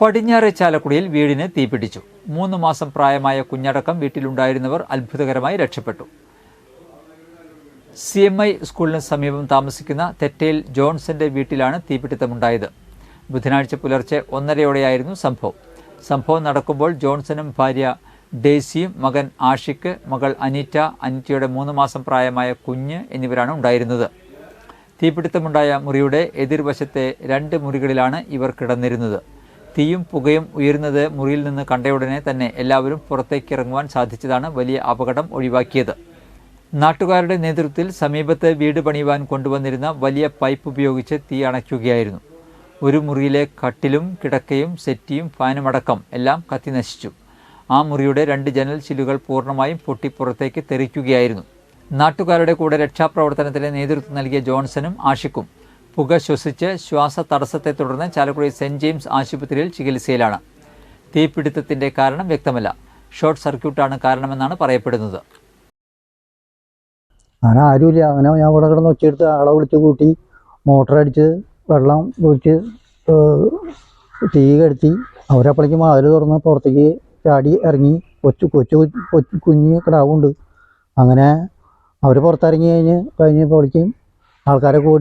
പടിഞ്ഞാറെ ചാലക്കുടിയിൽ വീടിന് തീപിടിച്ചു. മൂന്ന് മാസം പ്രായമായ കുഞ്ഞടക്കം വീട്ടിലുണ്ടായിരുന്നവർ അത്ഭുതകരമായി രക്ഷപ്പെട്ടു. സി എം ഐ സ്കൂളിന് സമീപം താമസിക്കുന്ന തെറ്റയിൽ ജോൺസന്റെ വീട്ടിലാണ് തീപിടുത്തമുണ്ടായത്. ബുധനാഴ്ച പുലർച്ചെ ഒന്നരയോടെയായിരുന്നു സംഭവം. സംഭവം നടക്കുമ്പോൾ ജോൺസനും ഭാര്യ ഡേസിയും മകൻ ആഷിക്ക് മകൾ അനീറ്റ അനീറ്റയുടെ മൂന്ന് മാസം പ്രായമായ കുഞ്ഞ് എന്നിവരാണ് ഉണ്ടായിരുന്നത്. തീപിടുത്തമുണ്ടായ മുറിയുടെ എതിർവശത്തെ രണ്ട് മുറികളിലാണ് ഇവർ കിടന്നിരുന്നത്. തീയും പുകയും ഉയരുന്നത് മുറിയിൽ നിന്ന് കണ്ടയുടനെ തന്നെ എല്ലാവരും പുറത്തേക്ക് ഇറങ്ങുവാൻ സാധിച്ചതാണ് വലിയ അപകടം ഒഴിവാക്കിയത്. നാട്ടുകാരുടെ നേതൃത്വത്തിൽ സമീപത്ത് വീട് പണിയുവാൻ കൊണ്ടുവന്നിരുന്ന വലിയ പൈപ്പ് ഉപയോഗിച്ച് തീ അണയ്ക്കുകയായിരുന്നു. ഒരു മുറിയിലെ കട്ടിലും കിടക്കയും സെറ്റിയും ഫാനുമടക്കം എല്ലാം കത്തി നശിച്ചു. ആ മുറിയുടെ രണ്ട് ജനൽ ചില്ലുകൾ പൂർണമായും പൊട്ടി പുറത്തേക്ക് തെറിക്കുകയായിരുന്നു. നാട്ടുകാരുടെ കൂടെ രക്ഷാപ്രവർത്തനത്തിന് നേതൃത്വം നൽകിയ ജോൺസനും ആഷിക്കും പുക ശ്വസിച്ച് ശ്വാസ തടസ്സത്തെ തുടർന്ന് ചാലക്കുടി സെന്റ് ജെയിംസ് ആശുപത്രിയിൽ ചികിത്സയിലാണ്. തീപിടുത്തത്തിന്റെ കാരണം വ്യക്തമല്ല. ഷോർട്ട് സർക്യൂട്ടാണ് കാരണമെന്നാണ് പറയപ്പെടുന്നത്. അങ്ങനെ ആരുമില്ല. അങ്ങനെ ഞാൻ ഇവിടെ കിടന്ന് ഒച്ചയെടുത്ത് ആളെ വിളിച്ച് കൂട്ടി മോട്ടർ അടിച്ച് വെള്ളം ഒഴിച്ച് തീ കെടുത്തി അവരപ്പോഴേക്ക് വാതിൽ തുറന്ന് പുറത്തേക്ക് ചാടി ഇറങ്ങി കൊച്ചു കൊച്ചു കുഞ്ഞ് കിടാവുണ്ട്. അങ്ങനെ അവർ പുറത്തിറങ്ങി കഴിഞ്ഞ് കഴിഞ്ഞപ്പോഴേക്കും ആൾക്കാരെ കൂടി